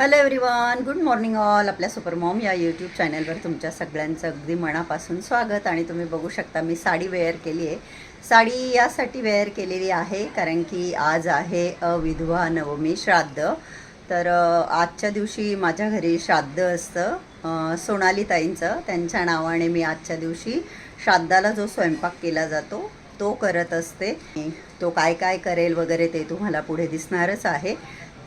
Hello everyone good morning all आपल्या super mom या YouTube चॅनलवर तुमच्या सगळ्यांचं अगदी मनापासून स्वागत आणि तुम्ही बघू शकता मी साडी वेअर केली आहे. साडी यासाठी वेअर केलेली आहे कारण की आज आहे अविधवा नवमी श्राद्ध. तर आजच्या दिवशी माझ्या घरी श्राद्ध असतं सोनाली ताईंचं. त्यांच्या नावाने मी आजच्या दिवशी श्राद्धाला जो स्वयंपाक केला जातो तो करत असते. तो काय काय करेल वगैरे ते तुम्हाला पुढे दिसणारच आहे.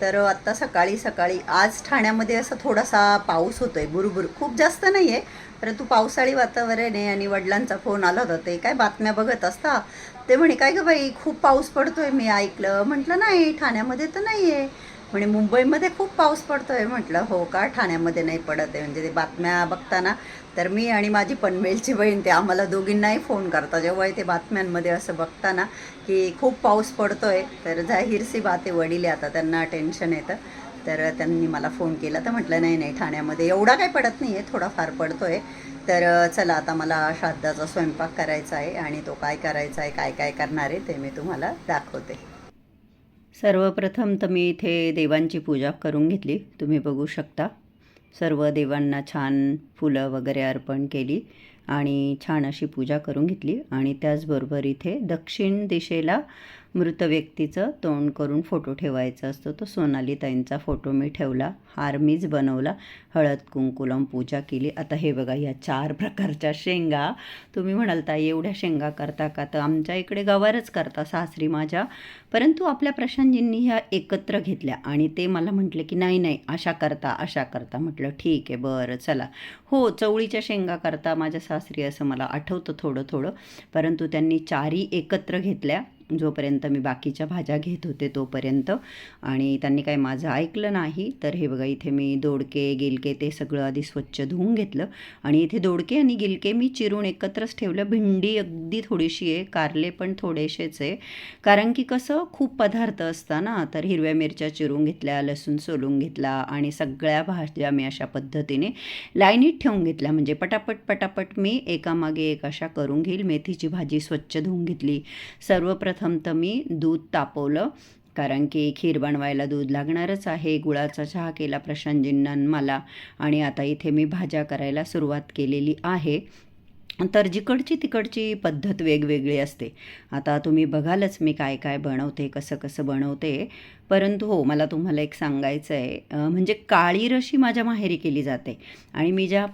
तर आत्ता सकाळी सकाळी. आज ठाण्यामध्ये असा थोडासा पाऊस होतो आहे भुरभुर खूप जास्त नाही आहे परंतु पावसाळी वातावरण आहे आणि वडिलांचा फोन आला होता ते काय बातम्या बघत असता? ते म्हणे काय गं बाई खूप पाऊस पडतोय मी ऐकलं. म्हटलं नाही ठाण्यामध्ये तर नाही आहे म्हणे मुंबईमध्ये खूप पाऊस पडतोय. म्हटलं हो का? ठाण्यामध्ये नाही पडत आहे. म्हणजे ते बातम्या बघताना तर मी आणि माझी पनवेलची बहीण ते आम्हाला दोघींनाही फोन करता जेव्हा ते बातम्यांमध्ये असं बघताना की खूप पाऊस पडतो आहे तर जाहीरसी बात वडील आहे आता त्यांना टेन्शन येतं. तर त्यांनी मला फोन केला तर म्हटलं नाही नाही ठाण्यामध्ये एवढा काही पडत नाही आहे थोडाफार पडतो आहे तर चला आता मला श्राद्धाचा स्वयंपाक करायचा आहे आणि तो काय करायचा आहे काय काय करणार आहे ते मी तुम्हाला दाखवते. सर्वप्रथम तर मी इथे देवांची पूजा करून घेतली. तुम्ही बघू शकता. सर्व देवांना छान फुलं वगैरे अर्पण केली आणि छान अशी पूजा करून घेतली. आणि त्याचबरोबर इथे दक्षिण दिशेला मृत व्यक्तीचं तोंड करून फोटो ठेवायचा असतो. तो सोनाली ताईंचा फोटो मी ठेवला हार मीच बनवला हळद कुंकुलम पूजा केली. आता हे बघा या चार प्रकारच्या शेंगा. तुम्ही म्हणाल ताई एवढ्या शेंगा करता का? तर आमच्या इकडे गवारच करता सासरी माझ्या. परंतु आपल्या प्रशांतजींनी ह्या एकत्र घेतल्या आणि ते मला म्हटले की नाही नाही अशा करता अशा करता. म्हटलं ठीक आहे बरं चला. हो चवळीच्या शेंगा करता माझ्या सासरी असं मला आठवतं थोडं थोडं. परंतु त्यांनी चारी एकत्र घेतल्या. जोपर्यंत मी बाकीच्या भाज्या घेत होते तोपर्यंत. आणि त्यांनी काही माझं ऐकलं नाही तर हे बघा इथे मी दोडके गिलके ते सगळं आधी स्वच्छ धुवून घेतलं. आणि इथे दोडके आणि गिलके मी चिरून एकत्रच ठेवलं. भेंडी अगदी थोडीशी आहे कारले पण थोडेसेच आहे. कारण की कसं खूप पदार्थ असता ना तर हिरव्या मिरच्या चिरून घेतल्या लसूण सोलून घेतला आणि सगळ्या भाज्या मी अशा पद्धतीने लाईनीत ठेवून घेतल्या. म्हणजे पटापट पटापट मी एकामागे एक अशा करून घेईल. मेथीची भाजी स्वच्छ धुवून घेतली. सर्वप्रथम तर मी दूध तापवलं कारण की खीर बनवायला दूध लागणारच आहे. गुळाचा चहा केला प्रशांतजींना मला. आणि आता इथे मी भाज्या करायला सुरुवात केलेली आहे. तर जिकडची तिकडची पद्धत वेगवेगळी असते. आता तुम्ही बघालच मी काय काय बनवते कसं कसं बनवते. परंतु हो मला तुम्हाला एक सांगायचं आहे म्हणजे काळी रशी माझ्या माहेरी केली जाते. आणि मी ज्या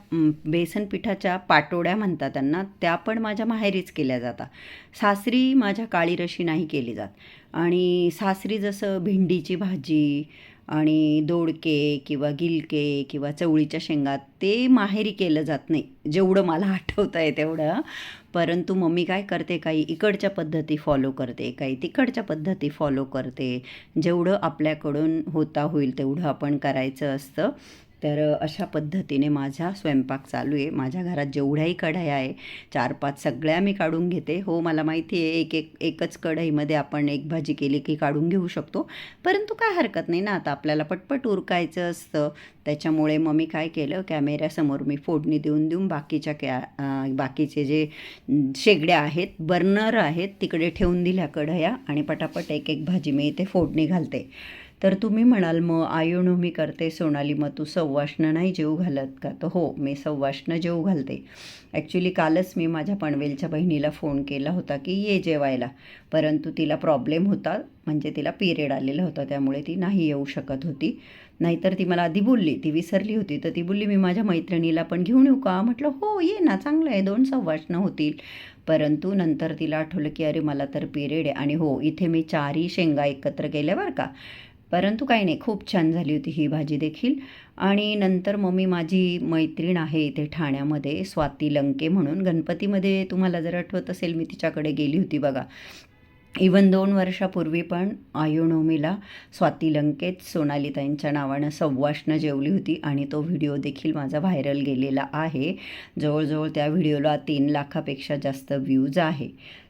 बेसन पिठाच्या पाटोड्या म्हणतात त्यांना त्या पण माझ्या माहेरीच केल्या जातात. सासरी माझ्या काळी रशी नाही केली जात. आणि सासरी जसं भेंडीची भाजी आणि दोडके किंवा गिलके किंवा चवळीच्या शेंगा ते माहेरी केलं जात नाही जेवढं मला आठवतं आहे तेवढं. परंतु मम्मी काय करते काही इकडच्या पद्धती फॉलो करते काही तिकडच्या पद्धती फॉलो करते. जेवढं आपल्याकडून होता होईल तेवढं आपण करायचं असतं. तर अशा पद्धतीने माझा स्वयंपाक चालू आहे. माझ्या घरात जेवढ्याही कढाया आहे चार पाच सगळ्या मी काढून घेते. हो मला माहिती आहे एक एक एकच कढईमध्ये आपण एक भाजी केली की काढून घेऊ शकतो. परंतु काय हरकत नाही ना आता आपल्याला पटपट उरकायचं असतं. त्याच्यामुळे मग मी काय केलं कॅमेऱ्यासमोर मी फोडणी देऊन देऊन बाकीच्या कॅ बाकीचे जे शेगड्या आहेत बर्नर आहेत तिकडे ठेवून दिल्या कढया आणि पटापट एक एक भाजी मी इथे फोडणी घालते. तर तुम्ही म्हणाल मग आयुणू मी करते सोनाली मग तू सव्वाशनं नाही जेव घालत का? तर हो मी सव्वाशनं जेव घालते. ॲक्च्युली कालच मी माझ्या पनवेलच्या बहिणीला फोन केला होता की ये जेवायला. परंतु तिला प्रॉब्लेम होता म्हणजे तिला पिरियड आलेला होता त्यामुळे ती नाही येऊ शकत होती. नाहीतर ती मला आधी बोलली ती विसरली होती. तर ती बोलली मी माझ्या मैत्रिणीला पण घेऊन येऊ का? म्हटलं हो ये ना चांगलं आहे दोन सव्वाशनं होतील. परंतु नंतर तिला आठवलं की अरे मला तर पिरियड आहे. आणि हो इथे मी चारही शेंगा एकत्र केल्या बरं का. परंतु काही नाही खूप छान झाली होती ही भाजी देखील. आणि नंतर मग मी माझी मैत्रीण आहे इथे ठाण्यामध्ये स्वाती लंके म्हणून. गणपतीमध्ये तुम्हाला जर आठवत असेल मी तिच्याकडे गेली होती बघा. इवन दोन वर्षापूर्वी पण आयोनोमीला स्वाती लंकेत सोनालीताईंच्या नावानं सव्वाशनं जेवली होती आणि तो व्हिडिओ देखील माझा व्हायरल गेलेला आहे. जवळजवळ त्या व्हिडिओला तीन लाखापेक्षा जास्त व्ह्यूज आहे.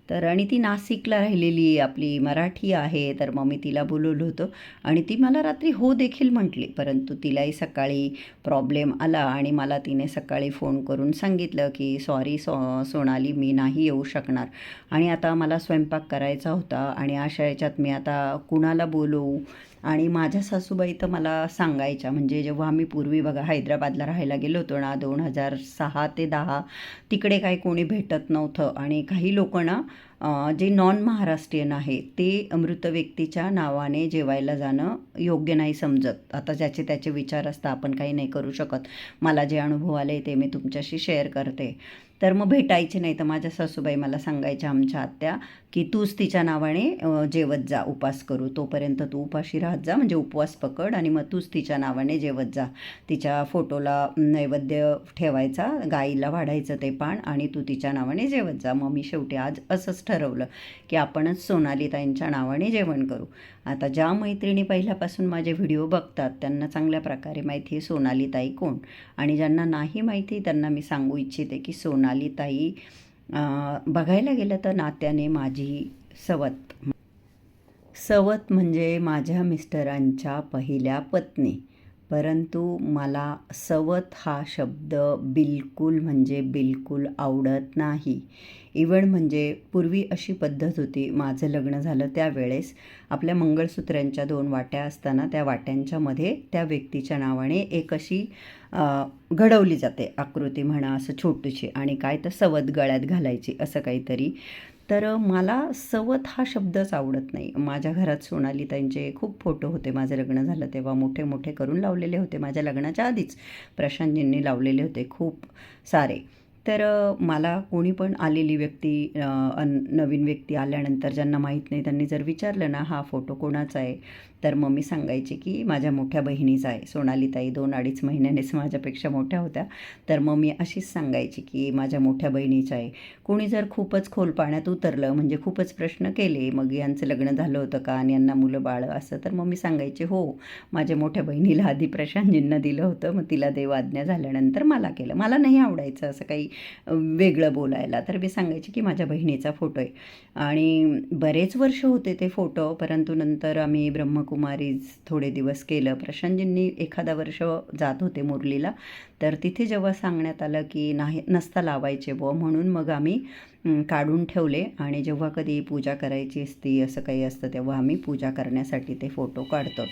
तर आणि ती नाशिकला राहिलेली आपली मराठी आहे तर मग मी तिला बोलवलं होतं. आणि ती मला रात्री हो देखील म्हटली परंतु तिलाही सकाळी प्रॉब्लेम आला आणि मला तिने सकाळी फोन करून सांगितलं की सॉरी सो सोनाली मी नाही येऊ शकणार. आणि आता मला स्वयंपाक करायचा होता आणि अशा याच्यात मी आता कुणाला बोलवू? आणि माझ्या सासूबाई तर मला सांगायच्या म्हणजे जेव्हा आम्ही पूर्वी बघा हैदराबादला राहायला गेलो होतो ना दोन हजार सहा ते दहा तिकडे काही कोणी भेटत नव्हतं. आणि काही लोक ना जे नॉन महाराष्ट्रीयन आहे ते मृत व्यक्तीच्या नावाने जेवायला जाणं योग्य नाही समजत. आता ज्याचे त्याचे विचार असतात आपण काही नाही करू शकत. मला जे अनुभव आले ते मी तुमच्याशी शेअर करते. तर मग भेटायचे नाही तर माझ्या सासूबाई मला सांगायच्या आमच्या आत्या की तूच तिच्या नावाने जेवत जा उपास करू. तोपर्यंत तू उपाशी राहत जा म्हणजे उपवास पकड आणि मग तूच तिच्या नावाने जेवत जा. तिच्या फोटोला नैवेद्य ठेवायचा गाईला वाढायचं ते पान आणि तू तिच्या नावाने जेवत जा. मग मी शेवटी आज असंच ठरवलं की आपणच सोनालीताईंच्या नावाने जेवण करू. आता ज्या मैत्रिणी पहिल्यापासून माझे व्हिडिओ बघतात त्यांना चांगल्या प्रकारे माहिती आहे सोनालीताई कोण? आणि ज्यांना नाही माहिती त्यांना मी सांगू इच्छिते की सोना सोनालीताई अं, बघायला गेलं तर नात्याने माझी सवत. सवत म्हणजे माझ्या मिस्टरांच्या पहिल्या पत्नी. परंतु मला सवत हा शब्द बिलकुल म्हणजे बिलकुल आवडत नाही. इवन म्हणजे पूर्वी अशी पद्धत होती माझं लग्न झालं त्यावेळेस आपल्या मंगळसूत्रांच्या दोन वाट्या असताना त्या वाट्यांच्यामध्ये त्या व्यक्तीच्या नावाने एक अशी घडवली जाते आकृती म्हणा असं छोटीशी आणि काय तर सवत गळ्यात घालायची असं काहीतरी. तर मला सवत हा शब्दच आवडत नाही. माझ्या घरात सोनाली त्यांचे खूप फोटो होते. माझं लग्न झालं तेव्हा मोठे मोठे करून लावलेले होते. माझ्या लग्नाच्या आधीच प्रशांतजींनी लावलेले होते खूप सारे. तर मला कोणी पण आलेली व्यक्ती अन नवीन व्यक्ती आल्यानंतर ज्यांना माहीत नाही त्यांनी जर विचारलं ना हा फोटो कोणाचा आहे? तर मग मी सांगायचे की माझ्या मोठ्या बहिणीचा आहे सोनालीताई. दोन अडीच महिन्यानेच माझ्यापेक्षा मोठ्या होत्या. तर मग मी अशीच सांगायची की माझ्या मोठ्या बहिणीचा आहे. कोणी जर खूपच खोल पाण्यात उतरलं म्हणजे खूपच प्रश्न केले मग यांचं लग्न झालं होतं का आणि यांना मुलं बाळं असं तर मग मी सांगायचे हो माझ्या मोठ्या बहिणीला आधी प्रशांतजींना दिलं होतं मग तिला देव आज्ञा झाल्यानंतर मला केलं. मला नाही आवडायचं असं काही वेगळं बोलायला. तर मी सांगायचे की माझ्या बहिणीचा फोटो आहे. आणि बरेच वर्ष होते ते फोटो परंतु नंतर आम्ही ब्रह्मकुमारीज थोडे दिवस केलं. प्रशांतजींनी एखादा वर्ष जात होते मुरलीला. तर तिथे जेव्हा सांगण्यात आलं की नाही नसता लावायचे बुवा म्हणून मग आम्ही काढून ठेवले. आणि जेव्हा कधी पूजा करायची असती असं काही असतं तेव्हा आम्ही पूजा करण्यासाठी ते फोटो काढतो.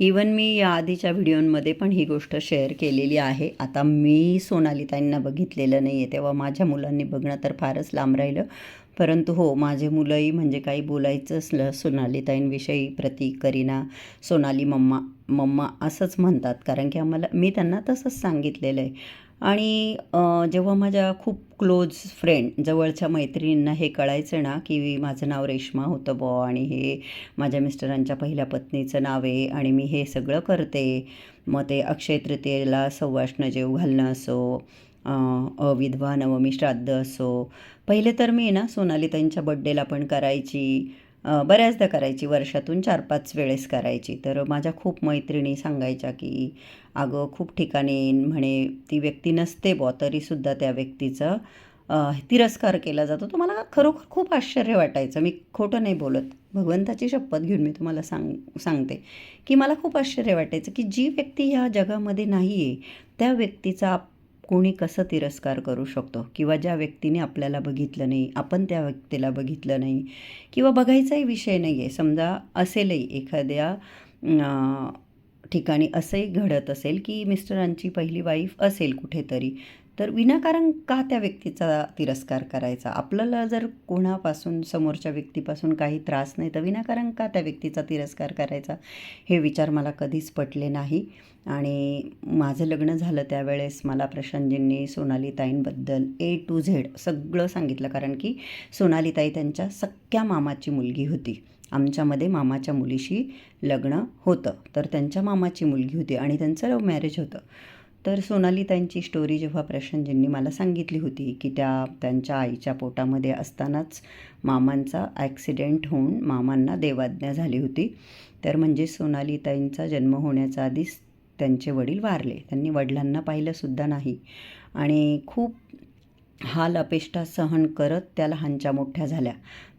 इवन मी या आधीच्या व्हिडिओमध्ये पण ही गोष्ट शेअर केलेली आहे. आता मी सोनालीताईंना बघितलेलं नाही आहे तेव्हा माझ्या मुलांनी बघणं तर फारच लांब राहिलं. परंतु हो माझे मुलंही म्हणजे काही बोलायचं असलं सोनालीताईंविषयी प्रतीक करीना सोनाली मम्मा मम्मा असंच म्हणतात. कारण की आम्हाला मी त्यांना तसंच सांगितलेलं आहे आणि जेव्हा माझ्या खूप क्लोज फ्रेंड जवळच्या मैत्रिणींना हे कळायचं ना की माझं नाव रेश्मा होतं बॉ आणि हे माझ्या मिस्टरांच्या पहिल्या पत्नीचं नाव आहे आणि मी हे सगळं करते मग ते अक्षय तृतीयेला सौवाष्ण जेव घालणं असो अविधवा नवमी श्राद्ध असो. पहिले तर मी ना सोनालीताईंच्या बड्डेला पण करायची. बऱ्याचदा करायची वर्षातून चार पाच वेळेस करायची. तर माझ्या खूप मैत्रिणी सांगायच्या की अगं खूप ठिकाणी म्हणे ती व्यक्ती नसते बॉ तरीसुद्धा त्या व्यक्तीचा तिरस्कार केला जातो. तो मला खरोखर खूप आश्चर्य वाटायचं. मी खोटं नाही बोलत. भगवंताची शपथ घेऊन मी तुम्हाला सांग सांगते. की मला खूप आश्चर्य वाटायचं की जी व्यक्ती ह्या जगामध्ये नाही आहे त्या व्यक्तीचा आप- कोणी कसं तिरस्कार करू शकतो? किंवा ज्या व्यक्तीने आपल्याला बघितलं नाही आपण त्या व्यक्तीला बघितलं नाही किंवा बघायचाही विषय नाही आहे समजा असेलही एखाद्या ठिकाणी असंही घडत असेल की मिस्टरांची पहिली वाईफ असेल कुठेतरी तर विनाकारण का त्या व्यक्तीचा तिरस्कार करायचा? आपल्याला जर कोणापासून समोरच्या व्यक्तीपासून काही त्रास नाही तर विनाकारण का त्या व्यक्तीचा तिरस्कार करायचा? हे विचार मला कधीच पटले नाही. आणि माझं लग्न झालं त्यावेळेस मला प्रशांतजींनी सोनालीताईंबद्दल ए टू झेड सगळं सांगितलं. कारण की सोनालीताई त्यांच्या सख्या मामाची मुलगी होती. आमच्यामध्ये मामाच्या मुलीशी लग्न होतं. तर त्यांच्या मामाची मुलगी होती आणि त्यांचं लव्ह मॅरेज होतं. तर सोनालीताईंची स्टोरी जेव्हा प्रशांतजींनी मला सांगितली होती की त्या त्यांच्या आईच्या पोटामध्ये असतानाच मामांचा ॲक्सिडेंट होऊन मामांना देवाज्ञा झाली होती. तर म्हणजे सोनालीताईंचा जन्म होण्याच्या आधीच त्यांचे वडील वारले. त्यांनी वडिलांना पाहिलंसुद्धा नाही. आणि खूप हाल अपेष्टा सहन करत त्या लहानच्या मोठ्या झाल्या.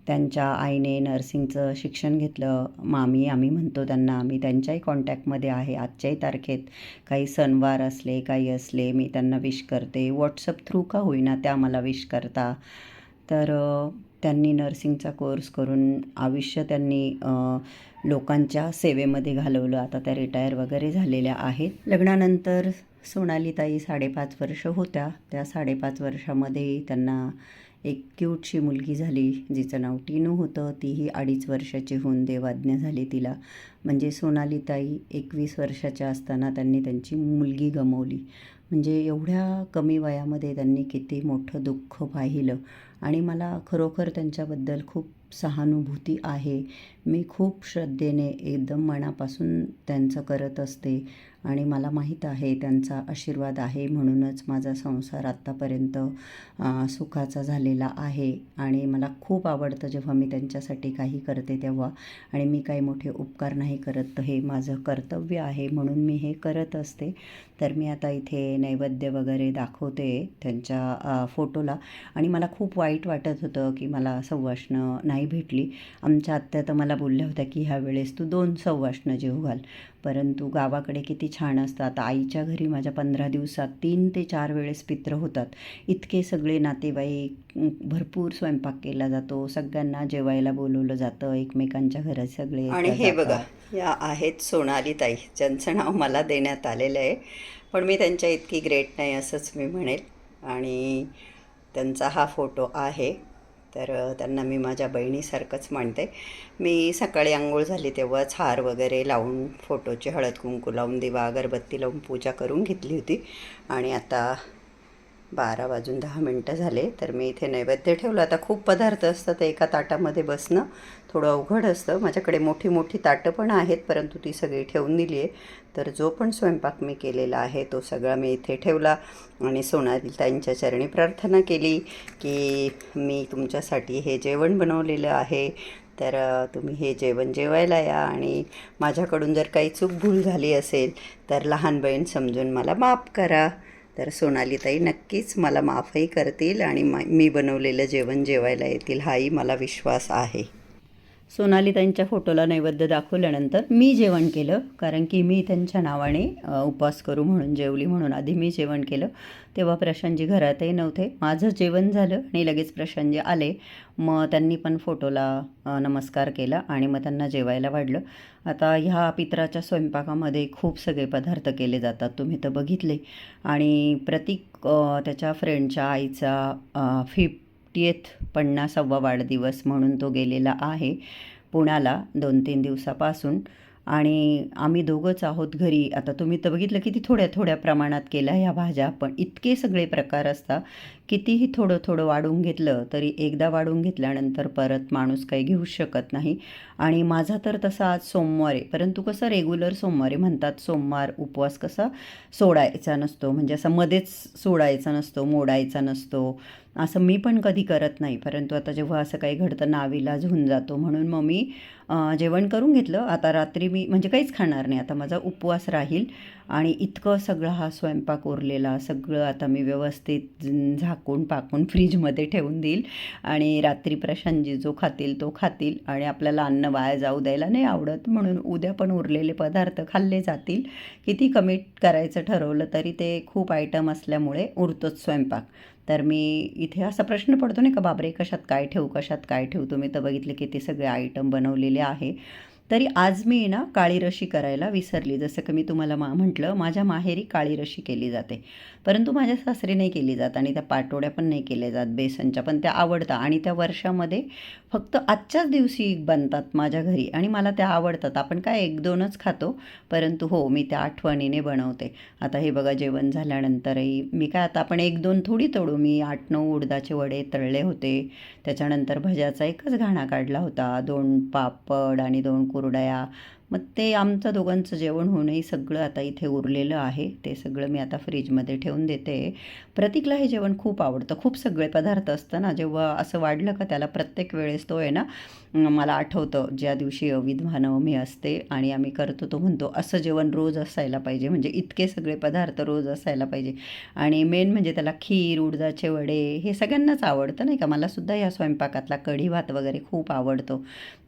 त्यांच्या आईने नर्सिंगचं शिक्षण घेतलं. मामी आम्ही म्हणतो त्यांना आम्ही त्यांच्याही कॉन्टॅक्टमध्ये आहे. आजच्याही तारखेत काही सणवार असले काही असले मी त्यांना विश करते. व्हॉट्सअप थ्रू का होईना त्या मला विश करता. तर त्यांनी नर्सिंगचा कोर्स करून आयुष्य त्यांनी लोकांच्या सेवेमध्ये घालवलं. आता त्या रिटायर वगैरे झालेल्या आहेत. लग्नानंतर सोनालीताई साडेपाच वर्ष होत्या. त्या साडेपाच वर्षामध्ये त्यांना एक क्यूटशी मुलगी झाली जिचं नाव टिनू होतं. तीही अडीच वर्षाची होऊन देवाज्ञा झाली तिला. म्हणजे सोनालीताई एकवीस वर्षाच्या असताना त्यांनी त्यांची मुलगी गमावली. म्हणजे एवढ्या कमी वयामध्ये त्यांनी किती मोठं दुःख पाहिलं. आणि मला खरोखर त्यांच्याबद्दल खूप सहानुभूती आहे. मी खूप श्रद्धेने एकदम मनापासून त्यांचं करत असते. आणि मला माहीत आहे त्यांचा आशीर्वाद आहे म्हणूनच माझा संसार आत्तापर्यंत सुखाचा झालेला आहे. आणि मला खूप आवडतं जेव्हा मी त्यांच्यासाठी काही करते तेव्हा. आणि मी काही मोठे उपकार नाही करत तर हे माझं कर्तव्य आहे म्हणून मी हे करत असते. तर मी आता इथे नैवेद्य वगैरे दाखवते त्यांच्या फोटोला. आणि मला खूप वाईट वाटत होतं की मला सवाष्ण नाही भेटली. आमच्या आत्या तर मला बोलल्या होत्या की ह्या वेळेस तू दोन सवाष्ण जेव घाल. परंतु गावाकडे किती छान असतात. आईच्या घरी माझ्या पंधरा दिवसात तीन ते चार वेळेस पित्र होतात. इतके सगळे नातेवाईक भरपूर स्वयंपाक केला जातो. सगळ्यांना जेवायला बोलवलं जातं. एकमेकांच्या घरात सगळे आणि हे बघा या आहेत सोनाली ताई ज्यांचं नाव मला देण्यात आलेलं आहे. पण मी त्यांच्या इतकी ग्रेट नाही असंच मी म्हणेल. आणि त्यांचा हा फोटो आहे. तर त्यांना मी माझ्या बहिणीसारखंच मानते मी सकाळी आंघोळ झाली तेव्हाच हार वगैरे लावून फोटोची हळद कुंकू लावून दिवा अगरबत्ती लावून पूजा करून घेतली होती. आणि आता बारा वाजून दहा मिनटं झाले तर मी इथे नैवेद्य ठेवलं. आता खूप पदार्थ असतात एका ताटामध्ये बसणं थोडं अवघड असतं. माझ्याकडे मोठी मोठी ताटं पण आहेत परंतु ती सगळी ठेवून दिली आहे तर जो पण स्वयंपाक मी केलेला आहे तो सगळा मी इथे ठेवला आणि सोनालीताईंच्या चरणी प्रार्थना केली की मी तुमच्यासाठी हे जेवण बनवलेलं आहे. तर तुम्ही हे जेवण जेवायला या आणि माझ्याकडून जर काही चूक भूल झाली असेल तर लहान बहीण समजून मला माफ करा. तर सोनालीताई नक्कीच मला माफही करतील आणि मा मी बनवलेलं जेवण जेवायला येतील हाही मला विश्वास आहे. सोनाली त्यांच्या फोटोला नैवेद्य दाखवल्यानंतर मी जेवण केलं कारण की मी त्यांच्या नावाने उपवास करू म्हणून जेवली म्हणून आधी मी जेवण केलं. तेव्हा प्रशांतजी घरातही नव्हते. माझं जेवण झालं आणि लगेच प्रशांतजी आले. मग त्यांनी पण फोटोला नमस्कार केला आणि मग त्यांना जेवायला वाढलं. आता ह्या पित्राच्या स्वयंपाकामध्ये खूप सगळे पदार्थ केले जातात. तुम्ही तर बघितले. आणि प्रतीक त्याच्या फ्रेंडच्या आईचा फिफ्टीएथ पन्नासावा वाढदिवस म्हणून तो गेलेला आहे पुण्याला दोन तीन दिवसापासून. आणि आम्ही दोघंच आहोत घरी. आता तुम्ही तर बघितलं किती थोड्या थोड्या प्रमाणात केल्या ह्या भाज्या पण इतके सगळे प्रकार असतात कितीही थोडं थोडं वाढून घेतलं तरी एकदा वाढून घेतल्यानंतर परत माणूस काही घेऊ शकत नाही. आणि माझा तर तसा आज सोमवार आहे परंतु कसं रेग्युलर सोमवारी म्हणतात सोमवार उपवास कसा सोडायचा नसतो. म्हणजे असं मध्येच सोडायचा नसतो मोडायचा नसतो. असं मी पण कधी करत नाही. परंतु आता जेव्हा असं काही घडतं नावीला होऊन जातो. म्हणून मग मी जेवण करून घेतलं. आता रात्री मी म्हणजे काहीच खाणार नाही. आता माझा उपवास राहील. आणि इतकं सगळं हा स्वयंपाक उरलेला सगळं आता मी व्यवस्थित झाक झाकून पाकून फ्रीजमध्ये ठेवून देईल आणि रात्री प्रशांतजी जो खातील तो खातील आणि आपल्याला अन्न वाया जाऊ द्यायला नाही आवडत म्हणून उद्या पण उरलेले पदार्थ खाल्ले जातील. किती कमी करायचं ठरवलं तरी ते खूप आयटम असल्यामुळे उरतोच स्वयंपाक. तर मी इथे असा प्रश्न पडतो नाही का बाबरे कशात काय ठेवू कशात काय ठेवू? तुम्ही तर बघितले किती सगळे आयटम बनवलेले आहे. तरी आज मी ना काळी रशी करायला विसरली. जसं की मी तुम्हाला मा म्हटलं माझ्या माहेरी काळी रशी केली जाते. परंतु माझ्या सासरी नाही केली जात आणि त्या पाटोड्या पण नाही केल्या जात बेसनच्या पण त्या आवडतात आणि त्या वर्षामध्ये फक्त आजच्याच दिवशी बनतात माझ्या घरी आणि मला त्या आवडतात. आपण काय एक दोनच खातो परंतु हो मी त्या आठवणीने बनवते. आता हे बघा जेवण झाल्यानंतरही मी काय आता आपण एक दोन थोडी तोडू मी आठ नऊ उडदाचे वडे तळले होते. त्याच्यानंतर भज्याचा एकच घाणा काढला होता. दोन पापड आणि दोन कोरडया. मग ते आमचं दोघांचं जेवण होणंही सगळं आता इथे उरलेलं आहे. ते सगळं मी आता फ्रीजमध्ये ठेवून देते. प्रतीकला हे जेवण खूप आवडतं. खूप सगळे पदार्थ असतं ना जेव्हा असं वाढलं का त्याला प्रत्येक वेळेस तो आहे ना मला आठवतं. ज्या दिवशी अविध असते आणि आम्ही करतो तो म्हणतो असं जेवण रोज असायला पाहिजे. म्हणजे इतके सगळे पदार्थ रोज असायला पाहिजे. आणि मेन म्हणजे त्याला खीर उडदाचे वडे हे सगळ्यांनाच आवडतं नाही का? मलासुद्धा या स्वयंपाकातला कढी भात वगैरे खूप आवडतो.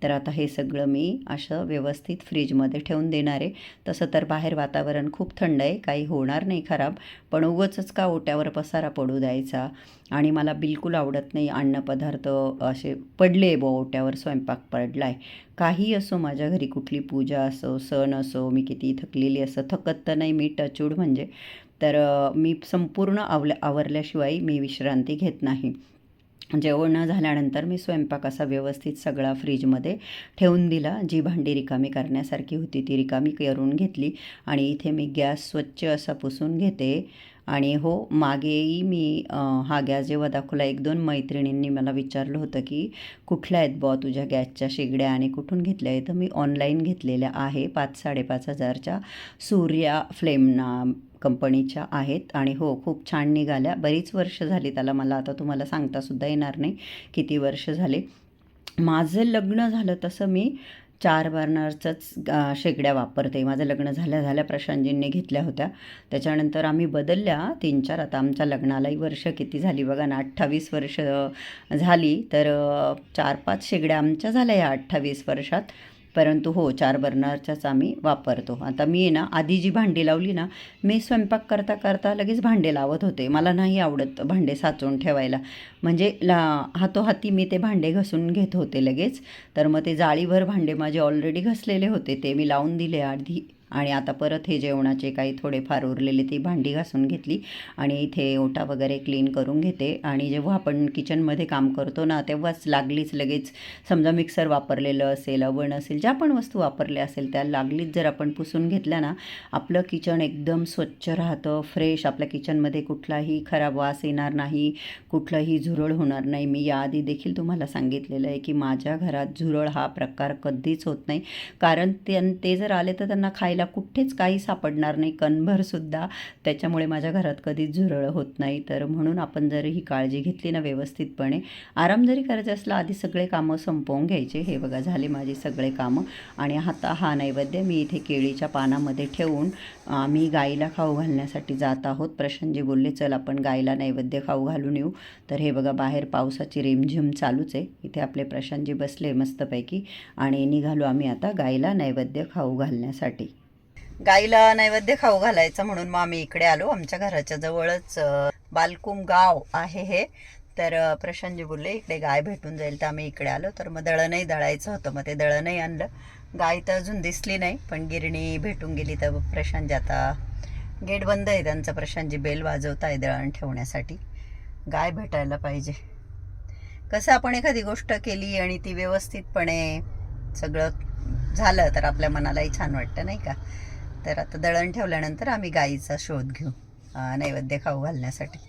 तर आता हे सगळं मी असं व्यवस्थित फ्रीजमध्ये ठेवून देणार आहे. तसं तर बाहेर वातावरण खूप थंड आहे. काही होणार नाही खराब. पण उगंच का ओट्यावर पसारा पडू द्यायचा आणि मला बिलकुल आवडत नाही अन्नपदार्थ असे पडले ब ओट्यावर स्वयंपाक पडला आहे काही असो माझ्या घरी कुठली पूजा असो सण असो मी किती थकलेली असो थकत तर नाही मी टचूड म्हणजे. तर मी संपूर्ण आवल्या आवरल्याशिवाय मी विश्रांती घेत नाही. जेवण झाल्यानंतर मी स्वयंपाक असा व्यवस्थित सगळा फ्रीजमध्ये ठेवून दिला. जी भांडी रिकामी करण्यासारखी होती ती रिकामी करून घेतली आणि इथे मी गॅस स्वच्छ असा पुसून घेते. आणि हो मागेही मी हा गॅस जेव्हा दाखवला एक दोन मैत्रिणींनी मला विचारलं होतं की कुठल्या आहेत बॉ तुझ्या गॅसच्या शेगड्या आणि कुठून घेतल्या? आहेत तर मी ऑनलाईन घेतलेल्या आहे पाच साडेपाच हजारच्या सूर्या फ्लेमना कंपनीच्या आहेत. आणि हो खूप छान निघाल्या. बरीच वर्ष झाली त्याला मला आता तुम्हाला सांगतासुद्धा येणार नाही किती वर्ष झाले. माझं लग्न झालं तसं मी चार बर्नरचंच शेगड्या वापरते. माझं लग्न झाल्या झाल्या प्रशांतजींनी घेतल्या होत्या. त्याच्यानंतर आम्ही बदलल्या तीन चार. आता आमच्या लग्नालाही वर्ष किती झाली? बघा ना अठ्ठावीस वर्ष झाली. तर चार पाच शेगड्या आमच्या झाल्या या अठ्ठावीस वर्षात. परंतु हो चार बर्नरच्याच आम्ही वापरतो. आता मी ना आधी जी भांडी लावली ना मी स्वयंपाक करता करता लगेच भांडे लावत होते. मला नाही आवडत भांडे साचवून ठेवायला. म्हणजे ला हातोहाती मी ते भांडे घसून घेत होते लगेच. तर मग ते जाळीभर भांडे माझे ऑलरेडी घसलेले होते. ते मी लावून दिले आधी. आणि आता परत हे जेवणाचे काही थोडेफार उरलेले ती भांडी घासून घेतली आणि इथे ओटा वगैरे क्लीन करून घेते. आणि जेव्हा आपण किचनमध्ये काम करतो ना तेव्हाच लागलीच लगेच समजा मिक्सर वापरलेलं असेल अवण असेल ज्या पण वस्तू वापरल्या असेल त्या लागलीच जर आपण पुसून घेतल्या ना आपलं किचन एकदम स्वच्छ राहतं फ्रेश आपल्या किचनमध्ये कुठलाही खराब वास येणार नाही कुठलंही झुरळ होणार नाही. मी याआधी देखील तुम्हाला सांगितलेलं आहे की माझ्या घरात झुरळ हा प्रकार कधीच होत नाही. कारण ते ते जर आले तर त्यांना खायला कुठेच काही सापडणार नाही कणभरसुद्धा त्याच्यामुळे माझ्या घरात कधीच झुरळ होत नाही. तर म्हणून आपण जर ही काळजी घेतली ना व्यवस्थितपणे आराम जरी करायचा असला आधी सगळे कामं संपवून घ्यायचे. हे बघा झाले माझी सगळे कामं. आणि आता हा नैवेद्य मी इथे केळीच्या पानामध्ये ठेवून आम्ही गाईला खाऊ घालण्यासाठी जात आहोत. प्रशांतजी बोलले चल आपण गाईला नैवेद्य खाऊ घालून येऊ. तर हे बघा बाहेर पावसाची रिमझिम चालूच आहे. इथे आपले प्रशांतजी बसले मस्तपैकी. आणि निघालो आम्ही आता गाईला नैवेद्य खाऊ घालण्यासाठी. गाईला नैवेद्य खाऊ घालायचं म्हणून मग आम्ही इकडे आलो. आमच्या घराच्या जवळच बालकुम गाव आहे हे. तर प्रशांतजी बोलले इकडे गाय भेटून जाईल. तर आम्ही इकडे आलो. तर मग दळणही दळायचं होतं. मग ते दळणही आणलं. गाय तर अजून दिसली नाही पण गिरणी भेटून गेली. तर प्रशांतजी आता गेट बंद आहे. त्यांचं प्रशांतजी बेल वाजवत आहे दळण ठेवण्यासाठी. गाय भेटायला पाहिजे. कसं आपण एखादी गोष्ट केली आणि ती व्यवस्थितपणे सगळं झालं तर आपल्या मनालाही छान वाटतं नाही का? तर आता दळण ठेवल्यानंतर आम्ही गाईचा शोध घेऊ नैवेद्य खाऊ घालण्यासाठी.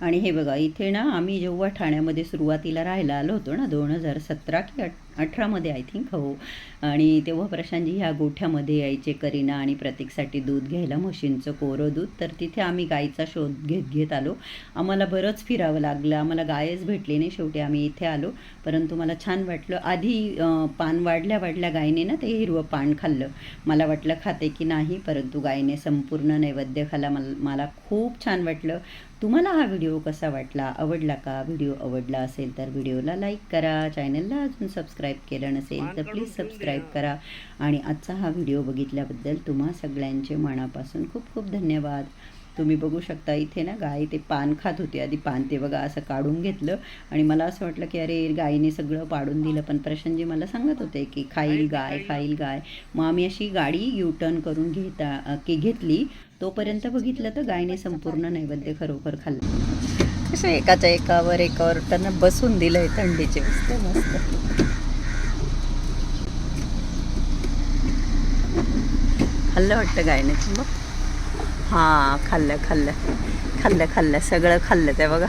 आणि हे बघा इथे ना आम्ही जेव्हा ठाण्यामध्ये सुरुवातीला राहायला आलो होतो ना दोन हजार सतरा की अठ अठरामध्ये आय थिंक हो. आणि तेव्हा प्रशांतजी ह्या गोठ्यामध्ये यायचे करीना आणि प्रतीकसाठी दूध घ्यायला म्हशींचं कोरं दूध. तर तिथे आम्ही गायीचा शोध घेत घेत आलो. आम्हाला बरंच फिरावं लागलं. आम्हाला गायच भेटली नाही. शेवटी आम्ही इथे आलो. परंतु मला छान वाटलं. आधी पान वाढल्या वाढल्या गायने ना ते हिरवं पान खाल्लं. मला वाटलं खाते की नाही परंतु गायने संपूर्ण नैवेद्य खाला मला मला खूप छान वाटलं. तुम्हाला हा व्हिडिओ कसा वाटला? आवडला का? व्हिडिओ आवडला असेल तर व्हिडिओला लाईक करा. चॅनलला अजून सबस्क्राईब केलं नसेल तर प्लीज सबस्क्राईब करा. आणि आजचा हा व्हिडिओ बघितल्याबद्दल तुम्हा सगळ्यांचे मनापासून खूप खूप धन्यवाद. तुम्ही बघू शकता इथे ना गाय ते पान खात होती. आधी पान ते बघा असं काढून घेतलं. आणि मला असं वाटलं की अरे गायीने सगळं पाडून दिलं. पण प्रशांतजी मला सांगत होते की खाईल गाय खाईल. गाय. मग आम्ही अशी गाडी युटर्न करून घेता की घेतली. तोपर्यंत बघितलं तर गायने संपूर्ण नैवेद्य खरोखर खाल्लं. कसं एकाच्या एकावर एकावर त्यांना बसून दिलंय थंडीचे. मस्त मस्त. खाल्लं वाटतं गायने? मग? हां खाल्लं खाल्लं. खाल्लं खाल्लं. सगळं खाल्लं ते बघा.